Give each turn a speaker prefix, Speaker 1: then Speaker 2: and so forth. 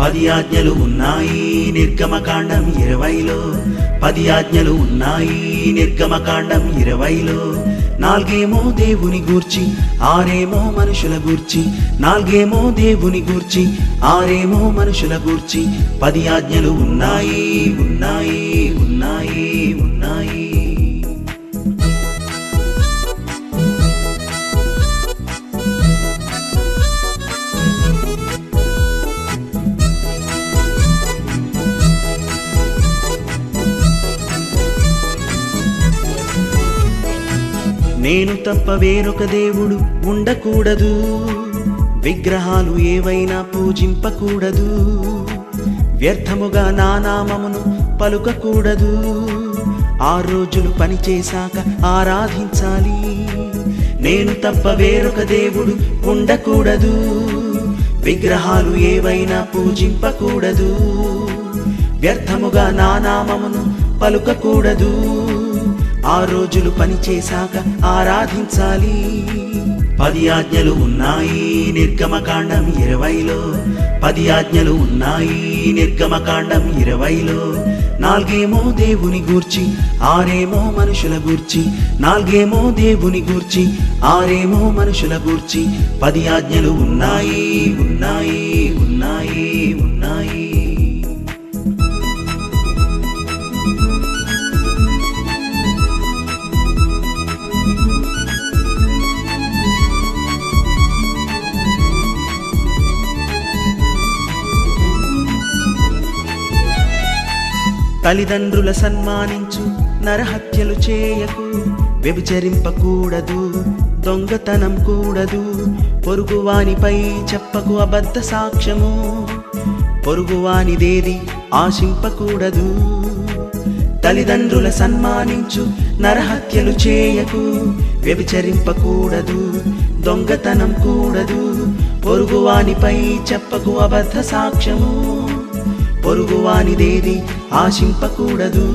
Speaker 1: పది ఆజ్ఞలు ఉన్నాయి నిర్గమకాండం ఇరవైలో. పది ఆజ్ఞలు ఉన్నాయి నిర్గమకాండం ఇరవైలో. నాలుగేమో దేవుని గూర్చి ఆరేమో మనుషుల గూర్చి నాలుగేమో దేవుని గూర్చి ఆరేమో మనుషుల గూర్చి. పది ఆజ్ఞలు ఉన్నాయి నేను తప్ప వేరొక దేవుడు ఉండకూడదు. విగ్రహాలు ఏవైనా పూజింపకూడదు. వ్యర్థముగా నా నామమును పలుకకూడదు. ఆ రోజులు పనిచేశాక ఆరాధించాలి. నేను తప్ప వేరొక దేవుడు ఉండకూడదు. విగ్రహాలు ఏవైనా పూజింపకూడదు. వ్యర్థముగా నా నామమును పలుకకూడదు. ఆ రోజులు పనిచేశాక ఆరాధించాలి. పది ఆజ్ఞలు ఉన్నాయి నిర్గమకాండం ఇరవైలో. పది ఆజ్ఞలు ఉన్నాయి నిర్గమకాండం ఇరవైలో. నాలుగేమో దేవుని గూర్చి ఆరేమో మనుషుల గూర్చి నాలుగేమో దేవుని గూర్చి ఆరేమో మనుషుల గూర్చి. పది ఆజ్ఞలు ఉన్నాయి ఉన్నాయి ఉన్నాయి ఉన్నాయి. తల్లిదండ్రుల సన్మానించు నరహత్యలు చేయకు వ్యభిచరింపకూడదు దొంగతనం కూడదు పొరుగువానిపై చెప్పకు అబద్ధ సాక్ష్యము పొరుగువానిదేది ఆశింపకూడదు. తల్లిదండ్రుల సన్మానించు నరహత్యలు చేయకు వ్యభిచరింపకూడదు దొంగతనం కూడదు పొరుగువానిపై చెప్పకు అబద్ధ సాక్ష్యము. పొరుగువానిదేది ఆశింపకూడదు.